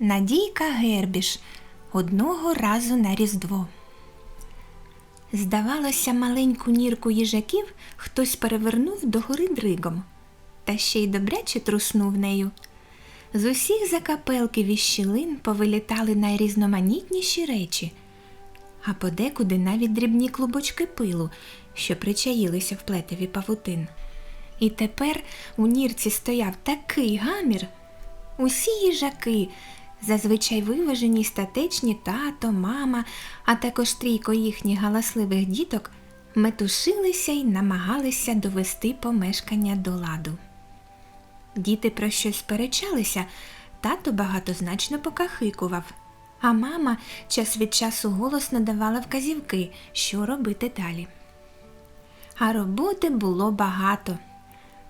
Надійка Гербіш одного разу на Різдво. Здавалося, маленьку нірку їжаків хтось перевернув догори дригом, та ще й добряче труснув нею. З усіх закапелків і щілин повилітали найрізноманітніші речі, а подекуди навіть дрібні клубочки пилу, що причаїлися в плетеві павутин. І тепер у нірці стояв такий гамір. Усі їжаки, зазвичай виважені статечні тато, мама, а також трійко їхніх галасливих діток, метушилися й намагалися довести помешкання до ладу. Діти про щось сперечалися, тато багатозначно покахикував, а мама час від часу голосно давала вказівки, що робити далі. А роботи було багато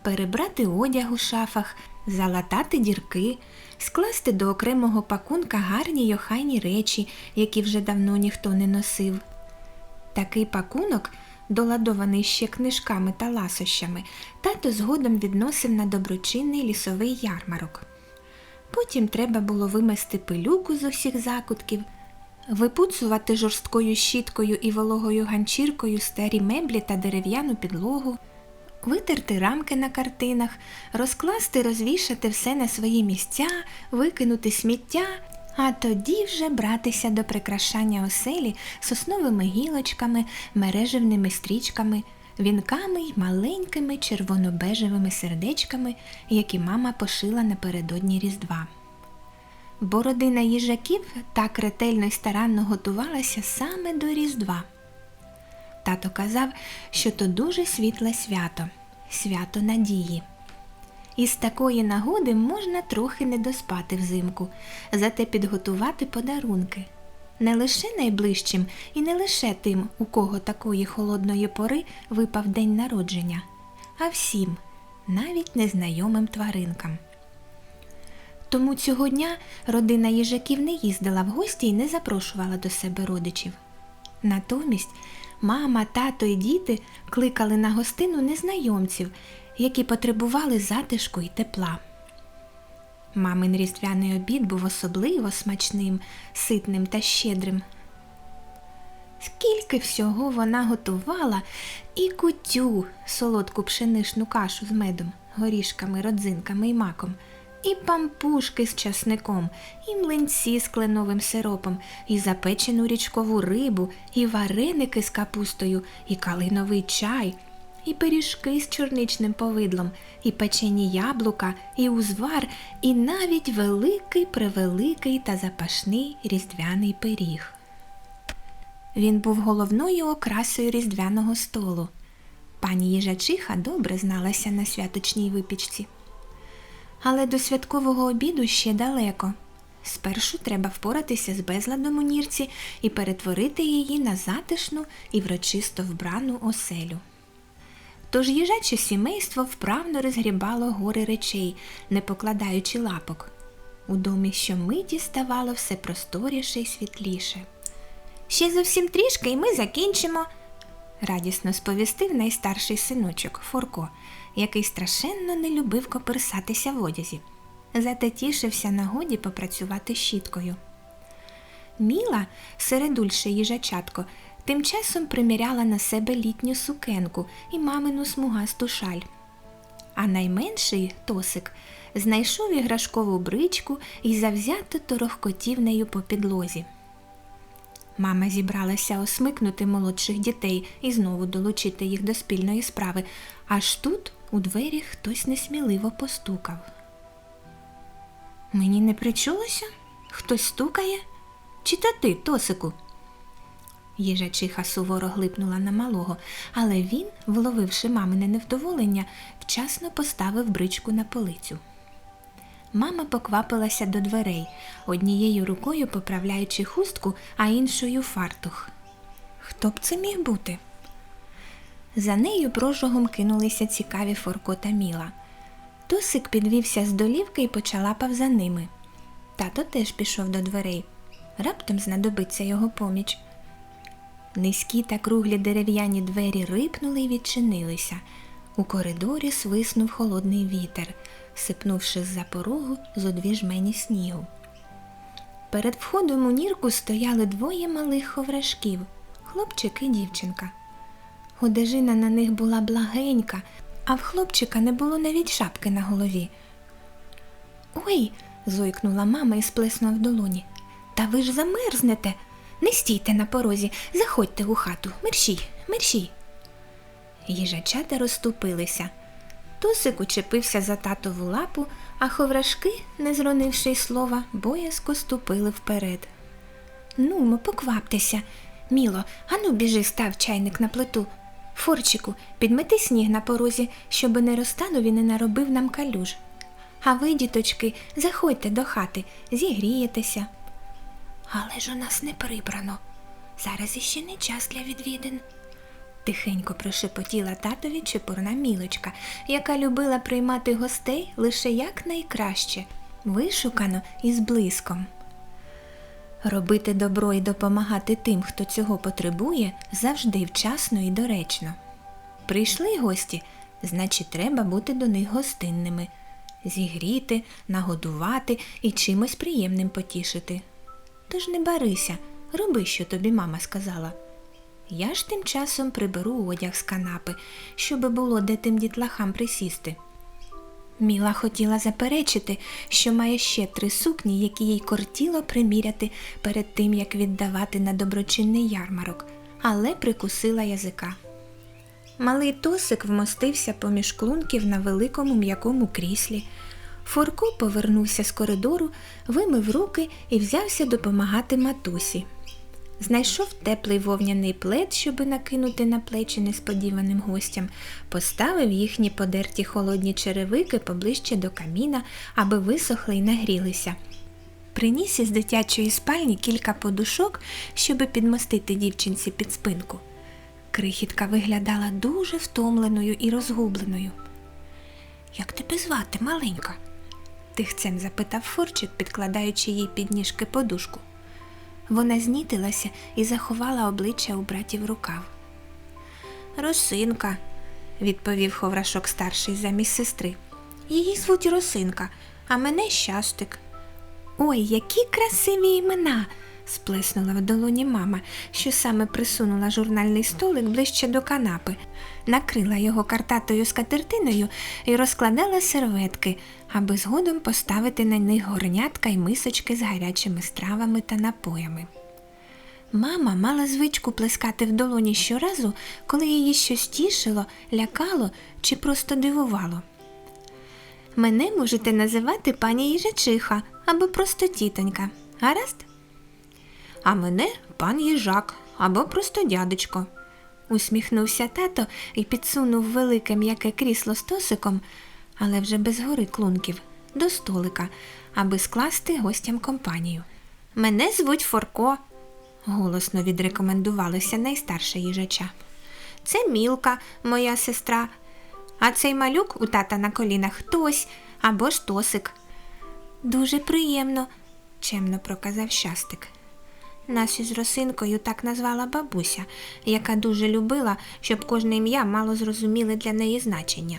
перебрати одяг у шафах, залатати дірки, скласти до окремого пакунка гарні й охайні речі, які вже давно ніхто не носив. Такий пакунок, доладований ще книжками та ласощами, тато згодом відносив на доброчинний лісовий ярмарок. Потім треба було вимести пилюку з усіх закутків, випуцувати жорсткою щіткою і вологою ганчіркою старі меблі та дерев'яну підлогу, витерти рамки на картинах, розкласти, розвішати все на свої місця, викинути сміття, а тоді вже братися до прикрашання оселі сосновими гілочками, мережевними стрічками, вінками й маленькими червоно-бежевими сердечками, які мама пошила напередодні Різдва. Бо родина їжаків так ретельно й старанно готувалася саме до Різдва. Тато казав, що то дуже світле свято, свято надії. І з такої нагоди можна трохи не доспати взимку, зате підготувати подарунки. Не лише найближчим і не лише тим, у кого такої холодної пори випав день народження, а всім, навіть незнайомим тваринкам. Тому цього дня родина їжаків не їздила в гості і не запрошувала до себе родичів. Натомість мама, тато і діти кликали на гостину незнайомців, які потребували затишку і тепла. Мамин різдвяний обід був особливо смачним, ситним та щедрим. Скільки всього вона готувала і кутю, солодку пшеничну кашу з медом, горішками, родзинками і маком, і пампушки з часником, і млинці з кленовим сиропом, і запечену річкову рибу, і вареники з капустою, і калиновий чай, і пиріжки з чорничним повидлом, і печені яблука, і узвар, і навіть великий превеликий та запашний різдвяний пиріг. Він був головною окрасою різдвяного столу. Пані їжачиха добре зналася на святочній випічці. Але до святкового обіду ще далеко. Спершу треба впоратися з безладом у нірці і перетворити її на затишну і врочисто вбрану оселю. Тож їжаче сімейство вправно розгрібало гори речей, не покладаючи лапок. У домі щомиті ставало все просторіше й світліше. Ще зовсім трішки, і ми закінчимо, радісно сповістив найстарший синочок Форко, який страшенно не любив коперсатися в одязі. Зате тішився нагоді попрацювати щіткою. Міла, середульше їжачатко, тим часом приміряла на себе літню сукенку і мамину смугасту шаль. А найменший Тосик знайшов іграшкову бричку і завзято торохкотів нею по підлозі. Мама зібралася осмикнути молодших дітей і знову долучити їх до спільної справи, аж тут у двері хтось несміливо постукав. Мені не причулося? Хтось стукає? Чи то ти, Тосику? Їжачиха суворо глипнула на малого, але він, вловивши мамине невдоволення, вчасно поставив бричку на полицю. Мама поквапилася до дверей, однією рукою поправляючи хустку, а іншою фартух. Хто б це міг бути? За нею прожогом кинулися цікаві Форко та Міла. Тосик підвівся з долівки і почалапав за ними. Тато теж пішов до дверей. Раптом знадобиться його поміч. Низькі та круглі дерев'яні двері рипнули і відчинилися. У коридорі свиснув холодний вітер, сипнувши з-за порогу зо дві жмені снігу. Перед входом у нірку стояли двоє малих ховрашків хлопчик і дівчинка. Одежина на них була благенька, а в хлопчика не було навіть шапки на голові. Ой, зойкнула мама і сплеснула в долоні. Та ви ж замерзнете. Не стійте на порозі, заходьте у хату, мерщій, мерщій. Їжачата розступилися. Тосик учепився за татову лапу, а ховрашки, не зронивши й слова, боязко ступили вперед. Нумо, покваптеся. Міло, ану біжи, став чайник на плиту. Форчику, підмети сніг на порозі, щоби не розтанув і не наробив нам калюж. А ви, діточки, заходьте до хати, зігрієтеся. Але ж у нас не прибрано. Зараз іще не час для відвідин. Тихенько прошепотіла татові чепурна мілочка, яка любила приймати гостей лише якнайкраще, вишукано і з блиском. Робити добро і допомагати тим, хто цього потребує, завжди вчасно і доречно. Прийшли гості, значить, треба бути до них гостинними, зігріти, нагодувати і чимось приємним потішити. Тож не барися, роби, що тобі мама сказала. Я ж тим часом приберу одяг з канапи, щоби було де тим дітлахам присісти. Міла хотіла заперечити, що має ще три сукні, які їй кортіло приміряти перед тим, як віддавати на доброчинний ярмарок, але прикусила язика. Малий тосик вмостився поміж клунків на великому м'якому кріслі. Форко повернувся з коридору, вимив руки і взявся допомагати матусі. Знайшов теплий вовняний плед, щоби накинути на плечі несподіваним гостям, поставив їхні подерті холодні черевики поближче до каміна, аби висохли й нагрілися. Приніс із дитячої спальні кілька подушок, щоби підмостити дівчинці під спинку. Крихітка виглядала дуже втомленою і розгубленою. Як тебе звати, маленька? тихцем запитав Форчик, підкладаючи їй під ніжки подушку. Вона знітилася і заховала обличчя у братів рукав. Росинка, відповів ховрашок старший замість сестри. Її звуть Росинка, а мене щастик. Ой, які красиві імена. Сплеснула в долоні мама, що саме присунула журнальний столик ближче до канапи, накрила його картатою скатертиною і розкладала серветки, аби згодом поставити на них горнятка й мисочки з гарячими стравами та напоями. Мама мала звичку плескати в долоні щоразу, коли її щось тішило, лякало чи просто дивувало. Мене можете називати пані їжачиха або просто тітонька. Гаразд? А мене пан їжак або просто дядечко. Усміхнувся тато і підсунув велике м'яке крісло з тосиком, але вже без гори клунків, до столика, аби скласти гостям компанію. Мене звуть Форко, голосно відрекомендувалася найстарша їжача. Це Мілка, моя сестра, а цей малюк у тата на колінах хтось або ж тосик. Дуже приємно, чемно проказав щастик. Нас із росинкою так назвала бабуся, яка дуже любила, щоб кожне ім'я мало зрозуміле для неї значення,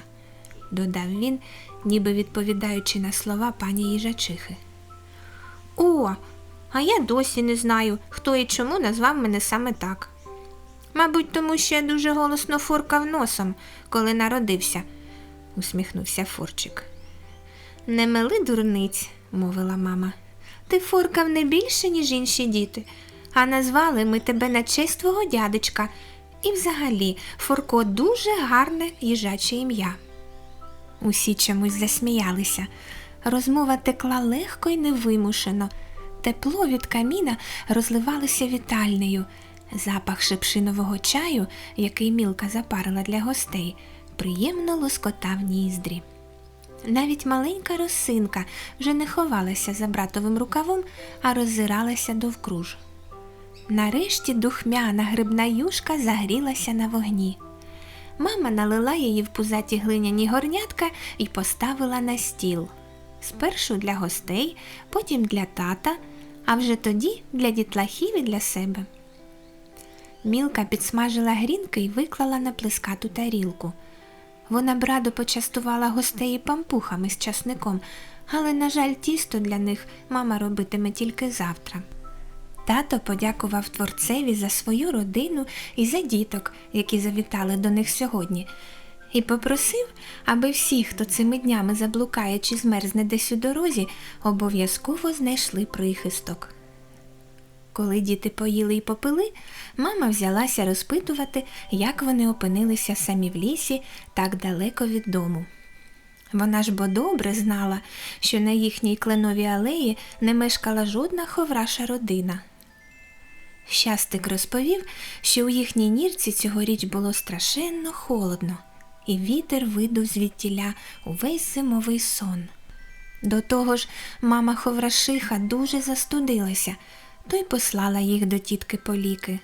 додав він, ніби відповідаючи на слова пані їжачихи. О, а я досі не знаю, хто і чому назвав мене саме так. Мабуть, тому що я дуже голосно фуркав носом, коли народився, усміхнувся Форчик. Не мили дурниць, мовила мама. Ти фуркав не більше, ніж інші діти, а назвали ми тебе на честь твого дядечка. І взагалі Фурко дуже гарне їжаче ім'я. Усі чомусь засміялися. Розмова текла легко і невимушено. Тепло від каміна розливалося вітальнею. Запах шепшинового чаю, який мілка запарила для гостей, приємно лоскотав ніздрі. Навіть маленька росинка вже не ховалася за братовим рукавом, а роззиралася довкруж. Нарешті духмяна грибна юшка загрілася на вогні. Мама налила її в пузаті глиняні горнятка і поставила на стіл. Спершу для гостей, потім для тата, а вже тоді для дітлахів і для себе. Мілка підсмажила грінки і виклала на плескату тарілку. Вона б радо почастувала гостей пампухами з часником, але, на жаль, тісто для них мама робитиме тільки завтра. Тато подякував творцеві за свою родину і за діток, які завітали до них сьогодні, і попросив, аби всі, хто цими днями заблукає чи змерзне десь у дорозі, обов'язково знайшли прихисток. Коли діти поїли і попили, мама взялася розпитувати, як вони опинилися самі в лісі так далеко від дому. Вона ж бо добре знала, що на їхній кленовій алеї не мешкала жодна ховраша родина. Щастик розповів, що у їхній нірці цьогоріч було страшенно холодно, і вітер видув звідтіля увесь зимовий сон. До того ж, мама Ховрашиха дуже застудилася, то й послала їх до тітки по ліки.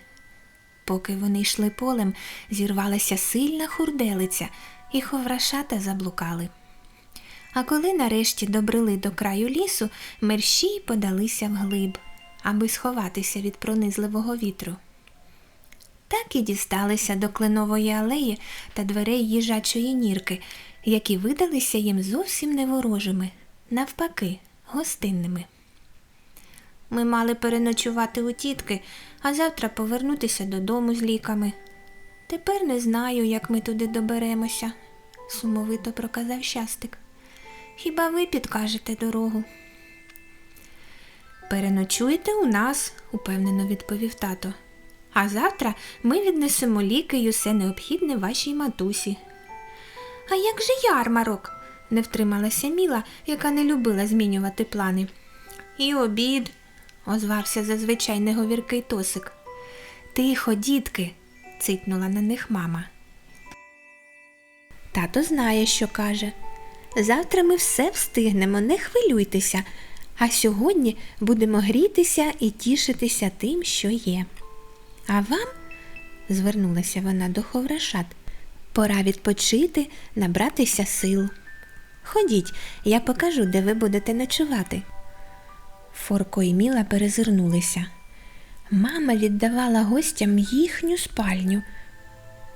Поки вони йшли полем, зірвалася сильна хурделиця, і ховрашата заблукали. А коли нарешті добрили до краю лісу, мерщій подалися вглиб, аби сховатися від пронизливого вітру. Так і дісталися до кленової алеї та дверей їжачої нірки, які видалися їм зовсім неворожими, навпаки, гостинними. Ми мали переночувати у тітки, а завтра повернутися додому з ліками. Тепер не знаю, як ми туди доберемося, сумовито проказав щастик. Хіба ви підкажете дорогу? Переночуєте у нас, упевнено відповів тато. А завтра ми віднесемо ліки й усе необхідне вашій матусі. А як же ярмарок? не втрималася Міла, яка не любила змінювати плани. І обід, озвався зазвичай неговіркий тосик. Тихо, дітки, цитнула на них мама. Тато знає, що каже. Завтра ми все встигнемо, не хвилюйтеся, а сьогодні будемо грітися і тішитися тим, що є. А вам, звернулася вона до ховрашат, пора відпочити, набратися сил. Ходіть, я покажу, де ви будете ночувати. Форко і Міла перезирнулися. Мама віддавала гостям їхню спальню.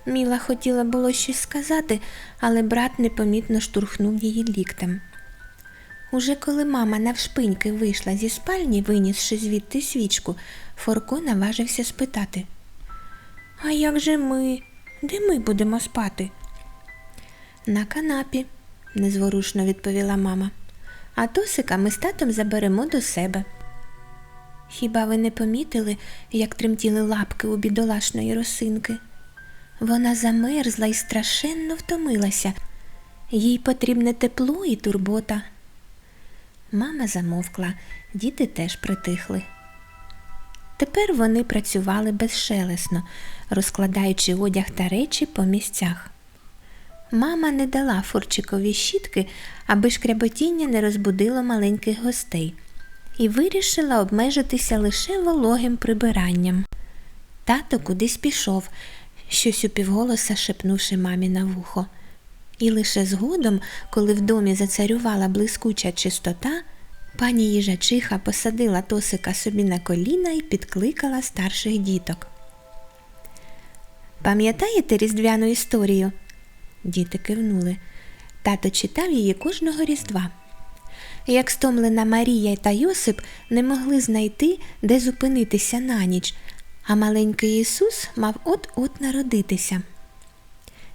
Міла хотіла було щось сказати, але брат непомітно штурхнув її ліктем. Уже коли мама навшпиньки вийшла зі спальні, винісши звідти свічку, Форко наважився спитати А як же ми? Де ми будемо спати? На канапі, незворушно відповіла мама. А Тосика ми з татом заберемо до себе. Хіба ви не помітили, як тремтіли лапки у бідолашної росинки? Вона замерзла і страшенно втомилася. Їй потрібне тепло і турбота. Мама замовкла, діти теж притихли. Тепер вони працювали безшелесно, розкладаючи одяг та речі по місцях. Мама не дала Фурчикові щітки, аби шкряботіння не розбудило маленьких гостей, і вирішила обмежитися лише вологим прибиранням. Тато кудись пішов, щось упівголоса шепнувши мамі на вухо. І лише згодом, коли в домі зацарювала блискуча чистота, пані їжачиха посадила Тосика собі на коліна і підкликала старших діток. Пам'ятаєте різдвяну історію? Діти кивнули. Тато читав її кожного різдва. Як стомлена Марія та Йосип не могли знайти, де зупинитися на ніч, а маленький Ісус мав от-от народитися.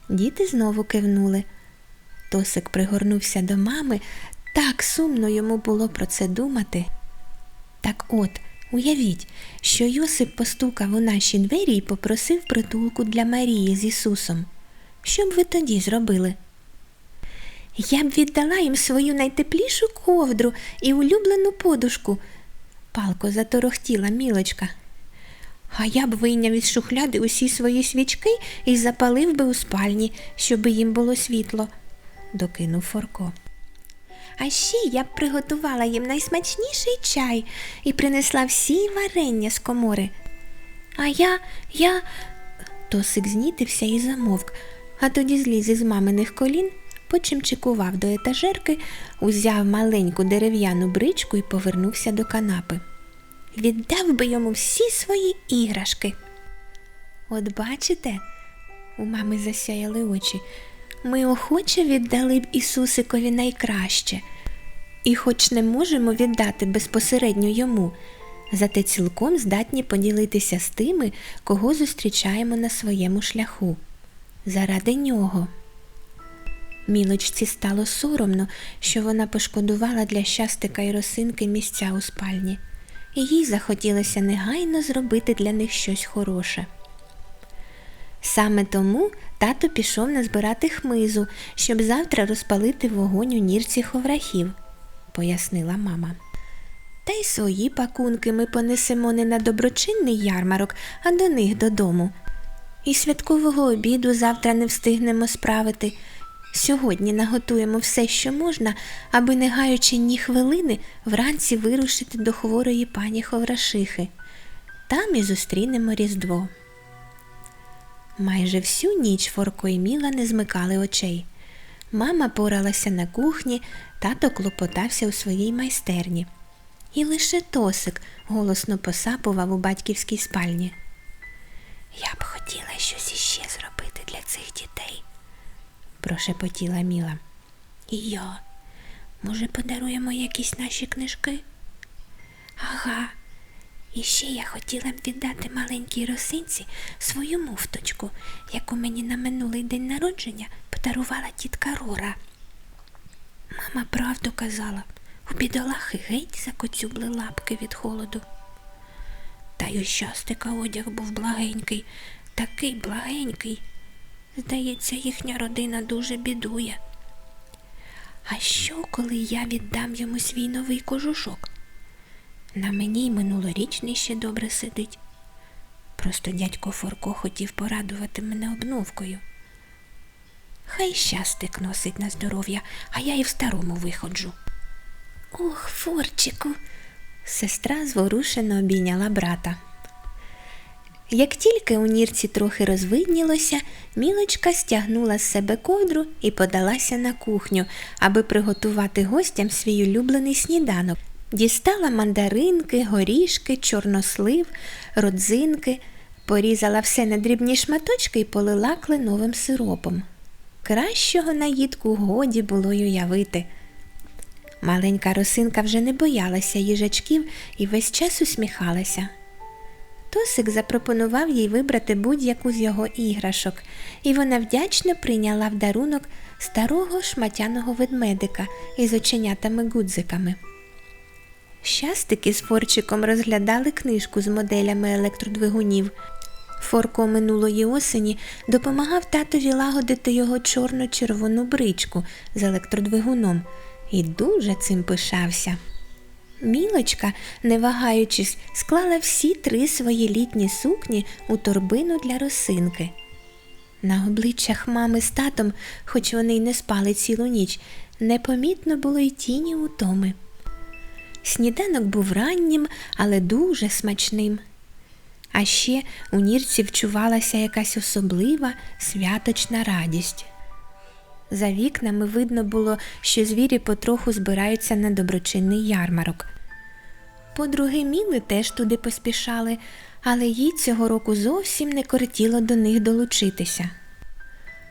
Діти знову кивнули. Тосик пригорнувся до мами, так сумно йому було про це думати. Так от, уявіть, що Йосип постукав у наші двері і попросив притулку для Марії з Ісусом. Що б ви тоді зробили? Я б віддала їм свою найтеплішу ковдру і улюблену подушку, палко заторохтіла мілочка. А я б вийняв із шухляди усі свої свічки і запалив би у спальні, щоб їм було світло, докинув Форко. А ще я б приготувала їм найсмачніший чай і принесла всі варення з комори. А я, я. Тосик знітився і замовк, а тоді зліз із маминих колін, почимчикував до етажерки, узяв маленьку дерев'яну бричку і повернувся до канапи віддав би йому всі свої іграшки. От бачите, у мами засяяли очі, ми охоче віддали б Ісусикові найкраще. І хоч не можемо віддати безпосередньо йому, зате цілком здатні поділитися з тими, кого зустрічаємо на своєму шляху. Заради нього. Мілочці стало соромно, що вона пошкодувала для щастика і росинки місця у спальні, і їй захотілося негайно зробити для них щось хороше. Саме тому тато пішов назбирати хмизу, щоб завтра розпалити вогонь у нірці ховрахів, пояснила мама. Та й свої пакунки ми понесемо не на доброчинний ярмарок, а до них додому. І святкового обіду завтра не встигнемо справити. Сьогодні наготуємо все, що можна, аби, не гаючи ні хвилини, вранці вирушити до хворої пані Ховрашихи. Там і зустрінемо Різдво. Майже всю ніч Форко і Міла не змикали очей. Мама поралася на кухні, тато клопотався у своїй майстерні. І лише Тосик голосно посапував у батьківській спальні. Я б хотіла щось іще зробити для цих дітей, прошепотіла Міла. Я. Може, подаруємо якісь наші книжки? Ага. І ще я хотіла б віддати маленькій росинці свою муфточку, яку мені на минулий день народження подарувала тітка Рора. Мама правду казала, у бідолахи геть закоцюбли лапки від холоду. Та й у щастика одяг був благенький, такий благенький. Здається, їхня родина дуже бідує. А що, коли я віддам йому свій новий кожушок? На мені й минулорічний ще добре сидить. Просто дядько Форко хотів порадувати мене обновкою. Хай щастик носить на здоров'я, а я і в старому виходжу. Ох, Форчику, сестра зворушено обійняла брата. Як тільки у нірці трохи розвиднілося, мілочка стягнула з себе ковдру і подалася на кухню, аби приготувати гостям свій улюблений сніданок. Дістала мандаринки, горішки, чорнослив, родзинки, порізала все на дрібні шматочки і полила кленовим сиропом. Кращого наїдку годі було й уявити. Маленька росинка вже не боялася їжачків і весь час усміхалася. Тосик запропонував їй вибрати будь-яку з його іграшок, і вона вдячно прийняла в дарунок старого шматяного ведмедика із оченятами гудзиками. Щастики з Форчиком розглядали книжку з моделями електродвигунів. Форко минулої осені допомагав татові лагодити його чорно-червону бричку з електродвигуном і дуже цим пишався. Мілочка, не вагаючись, склала всі три свої літні сукні у торбину для росинки. На обличчях мами з татом, хоч вони й не спали цілу ніч, непомітно було й тіні утоми. Сніданок був раннім, але дуже смачним. А ще у нірці вчувалася якась особлива святочна радість. За вікнами видно було, що звірі потроху збираються на доброчинний ярмарок. Подруги Міли теж туди поспішали, але їй цього року зовсім не кортіло до них долучитися.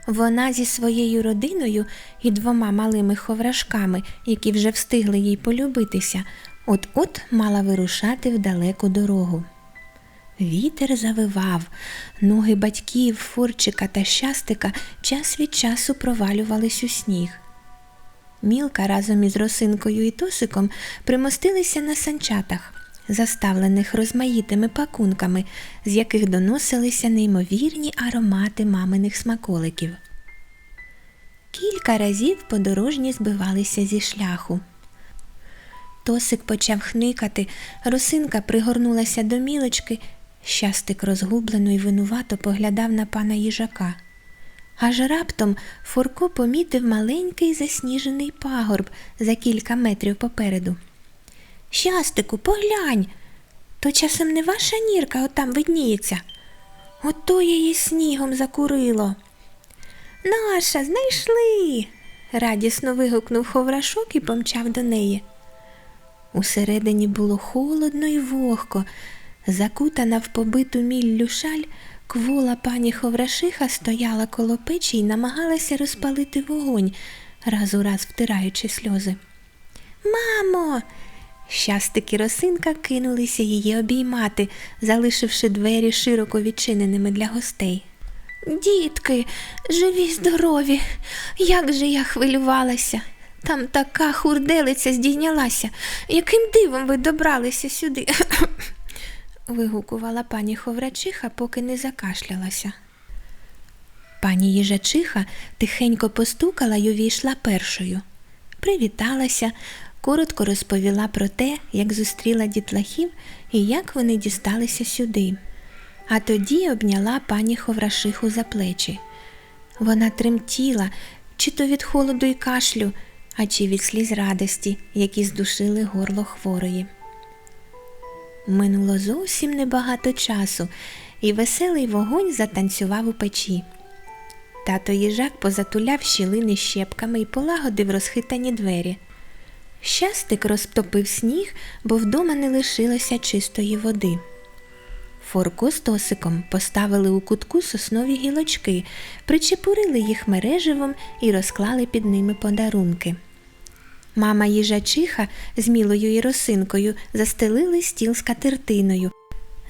Вона зі своєю родиною і двома малими ховрашками, які вже встигли їй полюбитися, от-от мала вирушати в далеку дорогу. Вітер завивав, ноги батьків, форчика та щастика час від часу провалювались у сніг. Мілка разом із росинкою і тосиком примостилися на санчатах, заставлених розмаїтими пакунками, з яких доносилися неймовірні аромати маминих смаколиків. Кілька разів подорожні збивалися зі шляху. Тосик почав хникати, росинка пригорнулася до мілочки, щастик розгублено й винувато поглядав на пана їжака. Аж раптом Фурко помітив маленький засніжений пагорб за кілька метрів попереду. Щастику, поглянь, то часом не ваша нірка отам видніється. Ото її снігом закурило. Наша, знайшли. радісно вигукнув ховрашок і помчав до неї. Усередині було холодно і вогко, закутана в побиту міллю шаль, квола пані Ховрашиха стояла коло печі і намагалася розпалити вогонь, раз у раз втираючи сльози. Мамо. Щастик і росинка кинулися її обіймати, залишивши двері широко відчиненими для гостей. Дітки, живі, здорові, як же я хвилювалася. Там така хурделиця здійнялася. Яким дивом ви добралися сюди? Вигукувала пані Ховрачиха, поки не закашлялася. Пані їжачиха тихенько постукала й увійшла першою. Привіталася, коротко розповіла про те, як зустріла дітлахів і як вони дісталися сюди. А тоді обняла пані Ховрашиху за плечі. Вона тремтіла, чи то від холоду й кашлю, а чи від сліз радості, які здушили горло хворої. Минуло зовсім небагато часу, і веселий вогонь затанцював у печі. Тато їжак позатуляв щілини щепками і полагодив розхитані двері. Щастик розтопив сніг, бо вдома не лишилося чистої води. Форко з Тосиком поставили у кутку соснові гілочки, причепурили їх мереживом і розклали під ними подарунки. Мама їжачиха з мілою і росинкою застелили стіл з катертиною,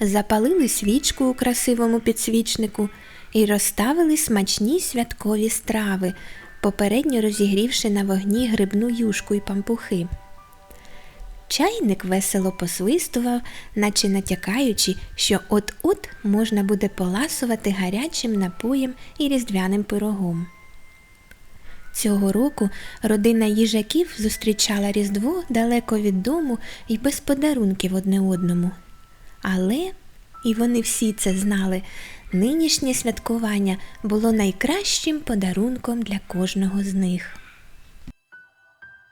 запалили свічку у красивому підсвічнику і розставили смачні святкові страви, попередньо розігрівши на вогні грибну юшку і пампухи. Чайник весело посвистував, наче натякаючи, що от-от можна буде поласувати гарячим напоєм і різдвяним пирогом. Цього року родина їжаків зустрічала Різдво далеко від дому і без подарунків одне одному. Але, і вони всі це знали, нинішнє святкування було найкращим подарунком для кожного з них.